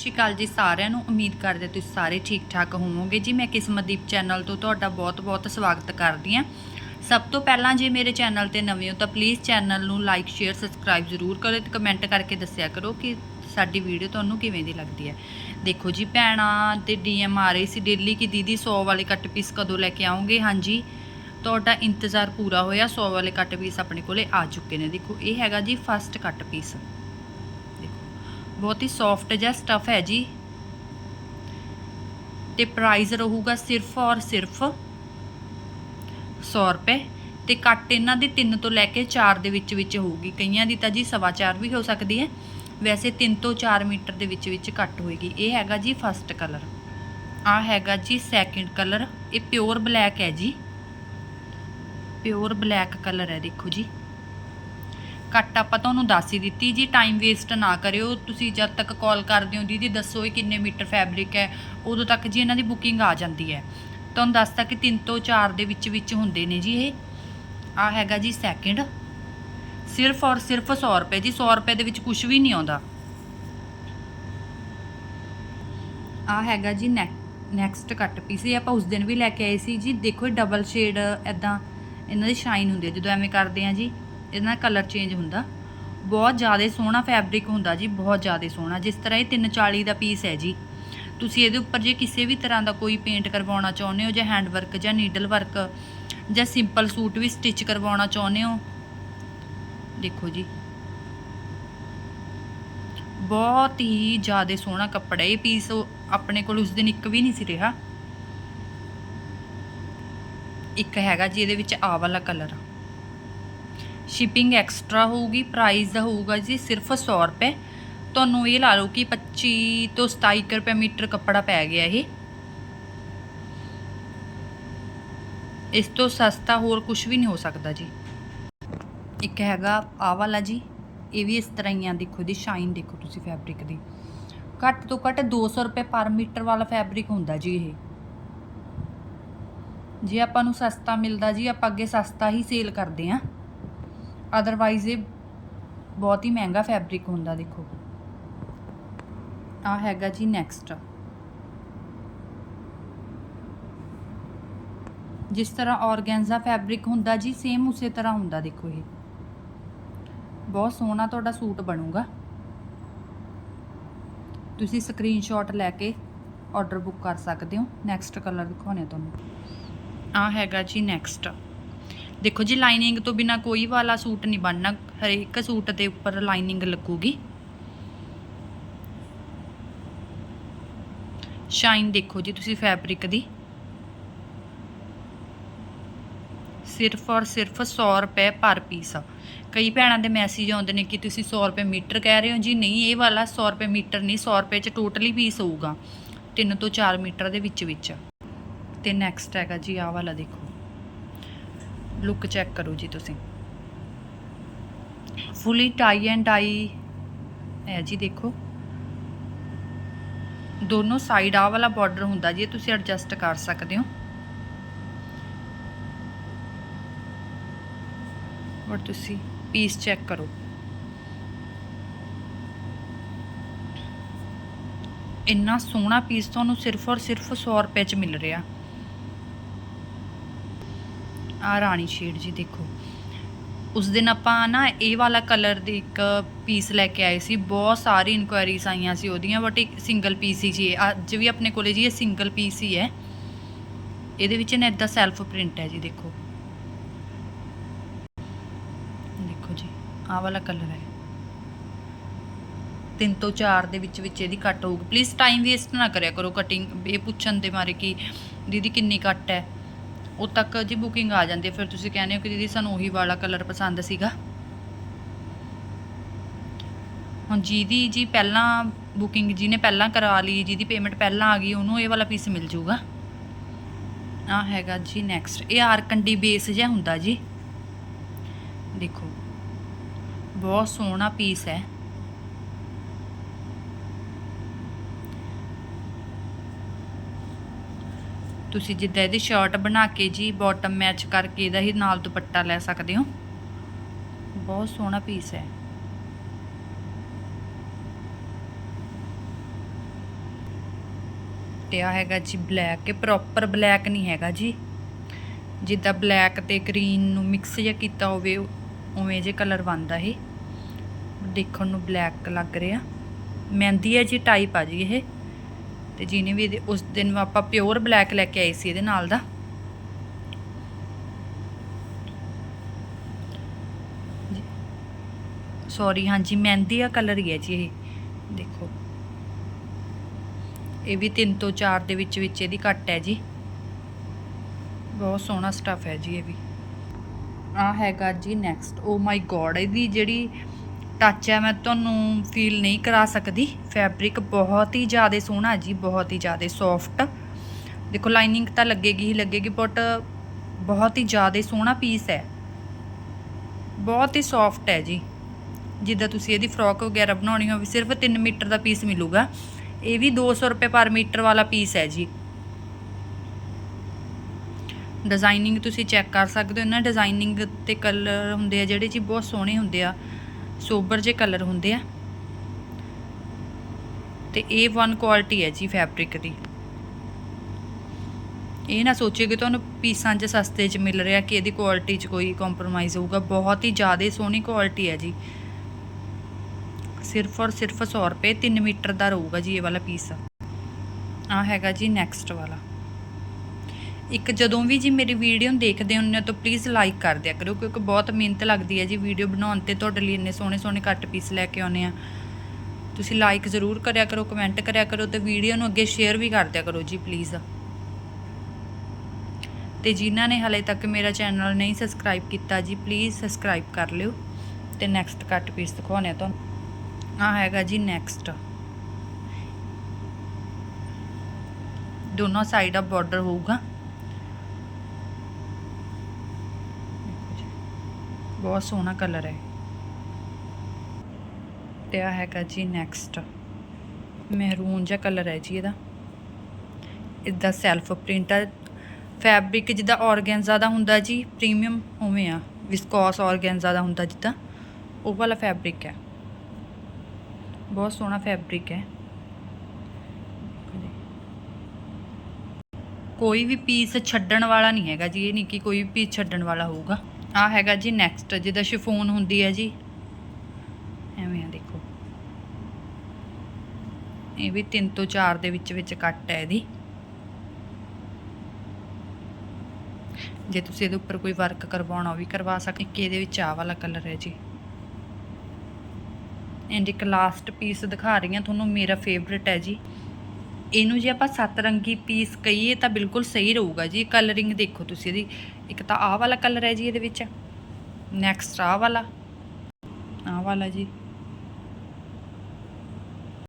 ਸਤਿ ਸ਼੍ਰੀ ਅਕਾਲ ਜੀ ਸਾਰਿਆਂ ਨੂੰ। ਉਮੀਦ ਕਰਦੇ ਤੁਸੀਂ ਸਾਰੇ ਠੀਕ ਠਾਕ ਹੋਵੋਗੇ। ਜੀ ਮੈਂ ਕਿਸਮਤਦੀਪ ਚੈਨਲ ਤੋਂ ਤੁਹਾਡਾ ਬਹੁਤ-ਬਹੁਤ ਸਵਾਗਤ ਕਰਦੀ ਹਾਂ। ਸਭ ਤੋਂ ਪਹਿਲਾਂ ਜੇ ਮੇਰੇ ਚੈਨਲ ਤੇ ਨਵੇਂ ਹੋ ਤਾਂ ਪਲੀਜ਼ ਚੈਨਲ ਨੂੰ ਲਾਈਕ, ਸ਼ੇਅਰ, ਸਬਸਕ੍ਰਾਈਬ ਜ਼ਰੂਰ ਕਰੋ ਤੇ ਕਮੈਂਟ ਕਰਕੇ ਦੱਸਿਆ ਕਰੋ ਕਿ ਸਾਡੀ ਵੀਡੀਓ ਤੁਹਾਨੂੰ ਕਿਵੇਂ ਦੀ ਲੱਗਦੀ ਹੈ। ਦੇਖੋ ਜੀ, ਭੈਣਾਂ ਤੇ ਡੀਐਮ ਆ ਰਹੀ ਸੀ ਡੇਲੀ ਕਿ ਦੀਦੀ 100 ਵਾਲੇ ਕੱਟ ਪੀਸ ਕਦੋਂ ਲੈ ਕੇ ਆਉਂਗੇ? ਹਾਂਜੀ, ਤੁਹਾਡਾ ਇੰਤਜ਼ਾਰ ਪੂਰਾ ਹੋਇਆ 100 ਵਾਲੇ ਕੱਟ ਪੀਸ ਆਪਣੇ ਕੋਲੇ ਆ ਚੁੱਕੇ ਨੇ। ਦੇਖੋ, ਇਹ ਹੈਗਾ ਜੀ ਫਸਟ ਕੱਟ ਪੀਸ ਬਹੁਤ ਹੀ ਸੌਫਟ ਜਿਹਾ ਸਟਫ ਹੈ ਜੀ। ਤੇ ਪ੍ਰਾਈਸ ਰਹੂਗਾ ਸਿਰਫ ਔਰ ਸਿਰਫ 100 ਰੁਪਏ। ਤੇ ਕੱਟ ਇਹਨਾਂ ਦੀ 3 ਤੋਂ ਲੈ ਕੇ 4 ਦੇ ਵਿੱਚ ਵਿੱਚ ਹੋਊਗੀ। ਕਈਆਂ ਦੀ ਤਾਂ ਜੀ ਸਵਾ ਚਾਰ ਵੀ ਹੋ ਸਕਦੀ ਹੈ। ਵੈਸੇ 3 ਤੋਂ 4 ਮੀਟਰ ਦੇ ਵਿੱਚ ਵਿੱਚ ਕੱਟ ਹੋਏਗੀ। ਇਹ ਹੈਗਾ ਜੀ ਫਸਟ ਕਲਰ ਆ ਹੈਗਾ ਜੀ ਸੈਕਿੰਡ ਕਲਰ ਇਹ ਪਿਓਰ ਬਲੈਕ ਹੈ ਜੀ। ਪਿਓਰ ਬਲੈਕ ਕਲਰ ਹੈ ਦੇਖੋ ਜੀ। ਕੱਟ ਆਪਾਂ ਤੁਹਾਨੂੰ ਦੱਸ ਹੀ ਦਿੱਤੀ ਜੀ ਟਾਈਮ ਵੇਸਟ ਨਾ ਕਰਿਓ। ਤੁਸੀਂ ਜਦ ਤੱਕ ਕਾਲ ਕਰਦੇ ਹੋ ਦੀਦੀ, ਦੱਸੋ ਇਹ ਕਿੰਨੇ ਮੀਟਰ ਫੈਬਰਿਕ ਹੈ, ਉਦੋਂ ਤੱਕ ਜੀ ਇਹਨਾਂ ਦੀ ਬੁਕਿੰਗ ਆ ਜਾਂਦੀ ਹੈ। ਤੁਹਾਨੂੰ ਦੱਸਤਾ ਕਿ 3 ਤੋਂ 4 ਦੇ ਵਿੱਚ ਵਿੱਚ ਹੁੰਦੇ ਨੇ ਜੀ ਇਹ। ਆ ਹੈਗਾ ਜੀ ਸੈਕਿੰਡ ਸਿਰਫ ਔਰ ਸਿਰਫ 100 ਰੁਪਏ ਜੀ 100 ਰੁਪਏ ਦੇ ਵਿੱਚ ਕੁਝ ਵੀ ਨਹੀਂ ਆਉਂਦਾ। ਆ ਹੈਗਾ ਜੀ ਨੈਕਸਟ ਕੱਟ ਪੀਸ ਇਹ ਆਪਾਂ ਉਸ ਦਿਨ ਵੀ ਲੈ ਕੇ ਆਏ ਸੀ ਜੀ। ਦੇਖੋ ਡਬਲ ਸ਼ੇਡ ਐਦਾਂ ਇਹਨਾਂ ਦੀ ਸ਼ਾਈਨ ਹੁੰਦੀ ਹੈ, ਜਦੋਂ ਐਵੇਂ ਕਰਦੇ ਆ ਜੀ। ਇਹਦਾ ਕਲਰ ਚੇਂਜ ਹੁੰਦਾ। ਬਹੁਤ ਜ਼ਿਆਦਾ ਸੋਹਣਾ ਫੈਬਰਿਕ ਹੁੰਦਾ ਜੀ, ਬਹੁਤ ਜ਼ਿਆਦਾ ਸੋਹਣਾ। ਜਿਸ ਤਰ੍ਹਾਂ ਇਹ 340 ਦਾ ਪੀਸ ਹੈ ਜੀ। ਤੁਸੀਂ ਇਹਦੇ ਉੱਪਰ ਜੇ ਕਿਸੇ ਵੀ ਤਰ੍ਹਾਂ ਦਾ ਕੋਈ ਪੇਂਟ ਕਰਵਾਉਣਾ ਚਾਹੁੰਦੇ ਹੋ ਜਾਂ ਹੈਂਡ ਵਰਕ ਜਾਂ ਨੀਡਲ ਵਰਕ ਜਾਂ ਸਿੰਪਲ ਸੂਟ ਵੀ ਸਟਿਚ ਕਰਵਾਉਣਾ ਚਾਹੁੰਦੇ ਹੋ, ਦੇਖੋ ਜੀ। ਬਹੁਤ ਹੀ ਜ਼ਿਆਦਾ ਸੋਹਣਾ ਕੱਪੜਾ ਇਹ ਪੀਸ ਆਪਣੇ ਕੋਲ ਉਸ ਦਿਨ ਇੱਕ ਵੀ ਨਹੀਂ ਸੀ ਰਿਹਾ। ਇੱਕ ਹੈਗਾ ਜੀ, ਇਹਦੇ ਵਿੱਚ ਆ ਵਾਲਾ ਕਲਰ ਆ ਸ਼ਿਪਿੰਗ ਐਕਸਟਰਾ ਹੋਊਗੀ ਪ੍ਰਾਈਸ ਦਾ ਹੋਊਗਾ ਜੀ ਸਿਰਫ 100 ਰੁਪਏ। ਤੁਹਾਨੂੰ ਇਹ ਲਾ ਲਓ ਕਿ 25 ਤੋਂ 27 ਕੁ ਰੁਪਏ ਮੀਟਰ ਕੱਪੜਾ ਪੈ ਗਿਆ ਇਹ। ਇਸ ਤੋਂ ਸਸਤਾ ਹੋਰ ਕੁਝ ਵੀ ਨਹੀਂ ਹੋ ਸਕਦਾ ਜੀ। ਇੱਕ ਹੈਗਾ ਆ ਵਾਲਾ ਜੀ, ਇਹ ਵੀ ਇਸ ਤਰ੍ਹਾਂ ਹੀ ਆ, ਦੇਖੋ ਦੀ ਸ਼ਾਈਨ ਦੇਖੋ ਤੁਸੀਂ ਫੈਬਰਿਕ ਦੀ। ਘੱਟ ਤੋਂ ਘੱਟ 200 ਰੁਪਏ ਪਰ ਮੀਟਰ ਵਾਲਾ ਫੈਬਰਿਕ ਹੁੰਦਾ ਜੀ ਇਹ। ਜੇ ਆਪਾਂ ਨੂੰ ਸਸਤਾ ਮਿਲਦਾ ਜੀ, ਆਪਾਂ ਅੱਗੇ ਸਸਤਾ ਹੀ ਸੇਲ ਕਰਦੇ ਆਂ। ਅਦਰਵਾਈਜ਼ ਇਹ ਬਹੁਤ ਹੀ ਮਹਿੰਗਾ ਫੈਬਰਿਕ ਹੁੰਦਾ ਦੇਖੋ। ਆ ਹੈਗਾ ਜੀ ਨੈਕਸਟ ਜਿਸ ਤਰ੍ਹਾਂ ਔਰਗੈਂਜਾ ਫੈਬਰਿਕ ਹੁੰਦਾ ਜੀ ਸੇਮ ਉਸੇ ਤਰ੍ਹਾਂ ਹੁੰਦਾ ਦੇਖੋ ਇਹ। ਬਹੁਤ ਸੋਹਣਾ ਤੁਹਾਡਾ ਸੂਟ ਬਣੂਗਾ। ਤੁਸੀਂ ਸਕਰੀਨਸ਼ਾਟ ਲੈ ਕੇ ਆਰਡਰ ਬੁੱਕ ਕਰ ਸਕਦੇ ਹੋ। ਨੈਕਸਟ ਕਲਰ ਦਿਖਾਉਣੇ ਤੁਹਾਨੂੰ। ਆ ਹੈਗਾ ਜੀ ਨੈਕਸਟ ਦੇਖੋ ਜੀ ਲਾਈਨਿੰਗ ਤੋਂ ਬਿਨਾ ਕੋਈ ਵਾਲਾ ਸੂਟ ਨਹੀਂ ਬਣਨਾ। ਹਰੇਕ ਸੂਟ ਦੇ ਉੱਪਰ ਲਾਈਨਿੰਗ ਲੱਗੂਗੀ। ਸ਼ਾਈਨ ਦੇਖੋ ਜੀ ਤੁਸੀਂ ਫੈਬਰਿਕ ਦੀ। ਸਿਰਫ ਔਰ ਸਿਰਫ 100 ਰੁਪਏ ਪਰ ਪੀਸ ਆ ਕਈ ਭੈਣਾਂ ਦੇ ਮੈਸੇਜ ਆਉਂਦੇ ਨੇ ਕਿ ਤੁਸੀਂ 100 ਰੁਪਏ ਮੀਟਰ ਕਹਿ ਰਹੇ ਹੋ। ਜੀ ਨਹੀਂ, ਇਹ ਵਾਲਾ 100 ਰੁਪਏ ਮੀਟਰ ਨਹੀਂ 100 ਰੁਪਏ ਚ ਟੋਟਲੀ ਪੀਸ ਹੋਊਗਾ। 3 ਤੋਂ 4 ਮੀਟਰ ਦੇ ਵਿੱਚ ਵਿੱਚ। ਤੇ ਨੈਕਸਟ ਹੈਗਾ ਜੀ ਆਹ ਵਾਲਾ ਦੇਖੋ। ਲੁੱਕ ਚੈੱਕ ਕਰੋ ਜੀ ਤੁਸੀਂ। ਫੁੱਲੀ ਟਾਈ ਐਂਡ ਡਾਈ ਹੈ ਜੀ ਦੇਖੋ। ਦੋਨੋਂ ਸਾਈਡ ਆਹ ਵਾਲਾ ਬਾਰਡਰ ਹੁੰਦਾ ਜੀ ਤੁਸੀਂ ਐਡਜਸਟ ਕਰ ਸਕਦੇ ਹੋ। ਔਰ ਤੁਸੀਂ ਪੀਸ ਚੈੱਕ ਕਰੋ। ਇੰਨਾ ਸੋਹਣਾ ਪੀਸ ਤੁਹਾਨੂੰ ਸਿਰਫ ਔਰ ਸਿਰਫ 100 ਰੁਪਏ ਚ ਮਿਲ ਰਿਹਾ। ਆ ਰਾਣੀ ਸ਼ੇਡ ਜੀ ਦੇਖੋ। ਉਸ ਦਿਨ ਆਪਾਂ ਨਾ ਇਹ ਵਾਲਾ ਕਲਰ ਦੀ ਇੱਕ ਪੀਸ ਲੈ ਕੇ ਆਏ ਸੀ। ਬਹੁਤ ਸਾਰੀ ਇਨਕੁਆਇਰੀਜ਼ ਆਈਆਂ ਸੀ ਉਹਦੀਆਂ ਬਟ ਇੱਕ ਸਿੰਗਲ ਪੀਸ ਹੀ ਜੀ ਇਹ। ਅੱਜ ਵੀ ਆਪਣੇ ਕੋਲੇ ਜੀ ਇਹ ਸਿੰਗਲ ਪੀਸ ਹੀ ਹੈ। ਇਹਦੇ ਵਿੱਚ ਨਾ ਇਦਾਂ ਸੈਲਫ ਪ੍ਰਿੰਟ ਹੈ ਜੀ, ਦੇਖੋ। ਦੇਖੋ ਜੀ, ਆਹ ਵਾਲਾ ਕਲਰ ਹੈ। ਤਿੰਨ ਤੋਂ ਚਾਰ ਦੇ ਵਿੱਚ ਵਿੱਚ ਇਹਦੀ ਕੱਟ ਹੋਊਗੀ। ਪਲੀਜ਼ ਟਾਈਮ ਵੇਸਟ ਨਾ ਕਰਿਆ ਕਰੋ ਕਟਿੰਗ ਇਹ ਪੁੱਛਣ ਦੇ ਮਾਰੇ ਕਿ ਦੀਦੀ ਕਿੰਨੀ ਕੱਟ ਹੈ? ਉਹ ਤੱਕ ਜੀ ਬੁਕਿੰਗ ਆ ਜਾਂਦੀ ਹੈ। ਫਿਰ ਤੁਸੀਂ ਕਹਿੰਦੇ ਹੋ ਕਿ ਦੀਦੀ ਸਾਨੂੰ ਉਹੀ ਵਾਲਾ ਕਲਰ ਪਸੰਦ ਸੀਗਾ। ਹੁਣ ਜਿਹਦੀ ਜੀ ਪਹਿਲਾਂ ਬੁਕਿੰਗ ਜਿਹਨੇ ਪਹਿਲਾਂ ਕਰਾ ਲਈ, ਜਿਹਦੀ ਪੇਮੈਂਟ ਪਹਿਲਾਂ ਆ ਗਈ, ਉਹਨੂੰ ਇਹ ਵਾਲਾ ਪੀਸ ਮਿਲ ਜਾਊਗਾ। ਆ ਹੈਗਾ ਜੀ ਨੈਕਸਟ ਇਹ ਆਰਕੰਡੀ ਬੇਸ ਜਿਹਾ ਹੁੰਦਾ ਜੀ। ਦੇਖੋ, ਬਹੁਤ ਸੋਹਣਾ ਪੀਸ ਹੈ। ਤੁਸੀਂ ਜਿੱਦਾਂ ਇਹਦੀ ਸ਼ਰਟ ਬਣਾ ਕੇ ਜੀ ਬਾਟਮ ਮੈਚ ਕਰਕੇ ਇਹਦਾ ਹੀ ਨਾਲ ਦੁਪੱਟਾ ਲੈ ਸਕਦੇ ਹੋ। ਬਹੁਤ ਸੋਹਣਾ ਪੀਸ ਹੈ। ਤੇ ਆ ਹੈਗਾ ਜੀ ਬਲੈਕ ਇਹ ਪ੍ਰੋਪਰ ਬਲੈਕ ਨਹੀਂ ਹੈਗਾ ਜੀ। ਜਿੱਦਾਂ ਬਲੈਕ ਤੇ ਗ੍ਰੀਨ ਨੂੰ ਮਿਕਸ ਜਿਹਾ ਕੀਤਾ ਹੋਵੇ, ਉਵੇਂ ਜੇ ਕਲਰ ਬਣਦਾ ਇਹ। ਦੇਖਣ ਨੂੰ ਬਲੈਕ ਲੱਗ ਰਿਹਾ। ਮਹਿੰਦੀ ਹੈ ਜੀ ਟਾਈਪ ਆ ਜੀ ਇਹ। ਤੇ ਜਿਹਨੇ ਵੀ ਇਹਦੇ, ਉਸ ਦਿਨ ਆਪਾਂ ਪਿਓਰ ਬਲੈਕ ਲੈ ਕੇ ਆਏ ਸੀ ਇਹਦੇ ਨਾਲ ਦਾ। ਸੌਰੀ ਹਾਂਜੀ, ਮਹਿੰਦੀ ਆ ਕਲਰ ਹੀ ਹੈ ਜੀ ਇਹ। ਦੇਖੋ। ਇਹ ਵੀ 3 ਤੋਂ 4 ਦੇ ਵਿੱਚ ਵਿੱਚ ਇਹਦੀ ਕੱਟ ਹੈ ਜੀ। ਬਹੁਤ ਸੋਹਣਾ ਸਟਫ ਹੈ ਜੀ ਇਹ ਵੀ। ਆ ਹੈਗਾ ਜੀ ਨੈਕਸਟ ਓ ਮਾਈ ਗੋਡ ਇਹਦੀ ਜਿਹੜੀ ਟੱਚ ਹੈ, ਮੈਂ ਤੁਹਾਨੂੰ ਫੀਲ ਨਹੀਂ ਕਰਾ ਸਕਦੀ। ਫੈਬਰਿਕ ਬਹੁਤ ਹੀ ਜ਼ਿਆਦਾ ਸੋਹਣਾ ਜੀ, ਬਹੁਤ ਹੀ ਜ਼ਿਆਦਾ ਸੌਫਟ ਦੇਖੋ ਲਾਈਨਿੰਗ ਤਾਂ ਲੱਗੇਗੀ ਹੀ ਲੱਗੇਗੀ ਬਟ ਬਹੁਤ ਹੀ ਜ਼ਿਆਦਾ ਸੋਹਣਾ ਪੀਸ ਹੈ। ਬਹੁਤ ਹੀ ਸੌਫਟ ਹੈ ਜੀ। ਜਿੱਦਾਂ ਤੁਸੀਂ ਇਹਦੀ ਫਰੋਕ ਵਗੈਰਾ ਬਣਾਉਣੀ ਹੋਵੇ, ਸਿਰਫ 3 ਮੀਟਰ ਦਾ ਪੀਸ ਮਿਲੂਗਾ। ਇਹ ਵੀ 200 ਰੁਪਏ ਪਰ ਮੀਟਰ ਵਾਲਾ ਪੀਸ ਹੈ ਜੀ। ਡਿਜ਼ਾਈਨਿੰਗ ਤੁਸੀਂ ਚੈੱਕ ਕਰ ਸਕਦੇ ਹੋ। ਨਾ ਡਿਜ਼ਾਈਨਿੰਗ ਤੇ ਕਲਰ ਹੁੰਦੇ ਆ ਜਿਹੜੇ ਜੀ ਬਹੁਤ ਸੋਹਣੇ ਹੁੰਦੇ ਆ। ਸੋਬਰ ਜੇ ਕਲਰ ਹੁੰਦੇ ਆ। ਤੇ A1 ਕੁਆਲਿਟੀ ਹੈ ਜੀ ਫੈਬਰਿਕ ਦੀ। ਇਹ ਨਾ ਸੋਚਿਓ ਕਿ ਤੁਹਾਨੂੰ ਪੀਸਾਂ 'ਚ ਸਸਤੇ 'ਚ ਮਿਲ ਰਿਹਾ ਕਿ ਇਹਦੀ ਕੁਆਲਿਟੀ 'ਚ ਕੋਈ ਕੰਪਰੋਮਾਈਜ਼ ਹੋਊਗਾ। ਬਹੁਤ ਹੀ ਜ਼ਿਆਦਾ ਸੋਹਣੀ ਕੁਆਲਿਟੀ ਹੈ ਜੀ। ਸਿਰਫ ਔਰ ਸਿਰਫ 100 ਰੁਪਏ 3 ਮੀਟਰ ਦਾ ਰਹੂਗਾ ਜੀ ਇਹ ਵਾਲਾ ਪੀਸ ਆ ਹੈਗਾ ਜੀ ਨੈਕਸਟ ਵਾਲਾ। ਇੱਕ ਜਦੋਂ ਵੀ ਜੀ ਮੇਰੀ ਵੀਡੀਓ ਨੂੰ ਦੇਖਦੇ ਹੁੰਦੇ ਹੋ ਤਾਂ ਪਲੀਜ਼ ਲਾਈਕ ਕਰ ਦਿਆ ਕਰੋ, ਕਿਉਂਕਿ ਬਹੁਤ ਮਿਹਨਤ ਲੱਗਦੀ ਹੈ ਜੀ ਵੀਡੀਓ ਬਣਾਉਣ ਤੇ ਤੁਹਾਡੇ ਲਈ ਇੰਨੇ ਸੋਹਣੇ ਸੋਹਣੇ ਕੱਟ ਪੀਸ ਲੈ ਕੇ ਆਉਨੇ ਆ। ਤੁਸੀਂ ਲਾਈਕ ਜ਼ਰੂਰ ਕਰਿਆ ਕਰੋ ਕਮੈਂਟ ਕਰਿਆ ਕਰੋ ਤੇ ਵੀਡੀਓ ਨੂੰ ਅੱਗੇ ਸ਼ੇਅਰ ਵੀ ਕਰ ਦਿਆ ਕਰੋ ਜੀ ਪਲੀਜ਼ ਤੇ ਜਿਨ੍ਹਾਂ ਨੇ ਹਲੇ ਤੱਕ ਮੇਰਾ ਚੈਨਲ ਨਹੀਂ ਸਬਸਕ੍ਰਾਈਬ ਕੀਤਾ ਜੀ ਪਲੀਜ਼ ਸਬਸਕ੍ਰਾਈਬ ਕਰ ਲਿਓ ਤੇ ਨੈਕਸਟ ਕੱਟ ਪੀਸ ਦਿਖਾਉਣੇ ਆ ਤੁਹਾਨੂੰ। ਆ ਹੈਗਾ ਜੀ ਨੈਕਸਟ ਦੋਨੋਂ ਸਾਈਡ ਆ ਬਾਰਡਰ ਹੋਊਗਾ। ਬਹੁਤ ਸੋਹਣਾ ਕਲਰ ਹੈ। ਤੇ ਆ ਹੈਗਾ ਜੀ ਨੈਕਸਟ ਮਹਿਰੂਨ ਜਿਹਾ ਕਲਰ ਹੈ ਜੀ ਇਹਦਾ। ਇਦਾਂ ਸੈਲਫ ਪ੍ਰਿੰਟ ਆ। ਫੈਬਰਿਕ ਜਿੱਦਾਂ ਆਰਗੈਂਜ਼ਾ ਦਾ ਹੁੰਦਾ ਜੀ ਪ੍ਰੀਮੀਅਮ ਉਵੇਂ ਆ। ਵਿਸਕੋਸ ਆਰਗੈਂਜ਼ਾ ਦਾ ਹੁੰਦਾ ਜਿੱਦਾਂ। ਉਹ ਵਾਲਾ ਫੈਬਰਿਕ ਹੈ। ਬਹੁਤ ਸੋਹਣਾ ਫੈਬਰਿਕ ਹੈ। ਕੋਈ ਵੀ ਪੀਸ ਛੱਡਣ ਵਾਲਾ ਨਹੀਂ ਹੈਗਾ ਜੀ, ਇਹ ਨਹੀਂ ਕਿ ਕੋਈ ਵੀ ਪੀਸ ਛੱਡਣ ਵਾਲਾ ਹੋਊਗਾ। ਆ ਹੈਗਾ ਜੀ ਨੈਕਸਟ ਜਿਹਦਾ ਸ਼ਿਫੋਨ ਹੁੰਦੀ ਹੈ ਜੀ। ਐਵੇਂ ਆ ਦੇਖੋ। ਇਹ ਵੀ 3 ਤੋਂ 4 ਦੇ ਵਿੱਚ ਵਿੱਚ ਕੱਟ ਹੈ ਇਹਦੀ। ਜੇ ਤੁਸੀਂ ਇਹਦੇ ਉੱਪਰ ਕੋਈ ਵਰਕ ਕਰਵਾਉਣਾ, ਉਹ ਵੀ ਕਰਵਾ ਸਕਦੇ ਕਿ ਇਹਦੇ ਵਿੱਚ ਆਹ ਵਾਲਾ ਕਲਰ ਹੈ ਜੀ। ਐਂਡ ਇੱਕ ਲਾਸਟ ਪੀਸ ਦਿਖਾ ਰਹੀ ਹਾਂ, ਤੁਹਾਨੂੰ ਮੇਰਾ ਫੇਵਰਿਟ ਹੈ ਜੀ। ਇਹਨੂੰ ਜੇ ਆਪਾਂ ਸੱਤ ਰੰਗੀ ਪੀਸ ਕਹੀਏ ਤਾਂ ਬਿਲਕੁਲ ਸਹੀ ਰਹੂਗਾ ਜੀ। ਕਲਰਿੰਗ ਦੇਖੋ ਤੁਸੀਂ ਇਹਦੀ। ਇੱਕ ਤਾਂ ਆਹ ਵਾਲਾ ਕਲਰ ਹੈ ਜੀ ਇਹਦੇ ਵਿੱਚ। ਨੈਕਸਟ ਆਹ ਵਾਲਾ। ਆਹ ਵਾਲਾ ਜੀ।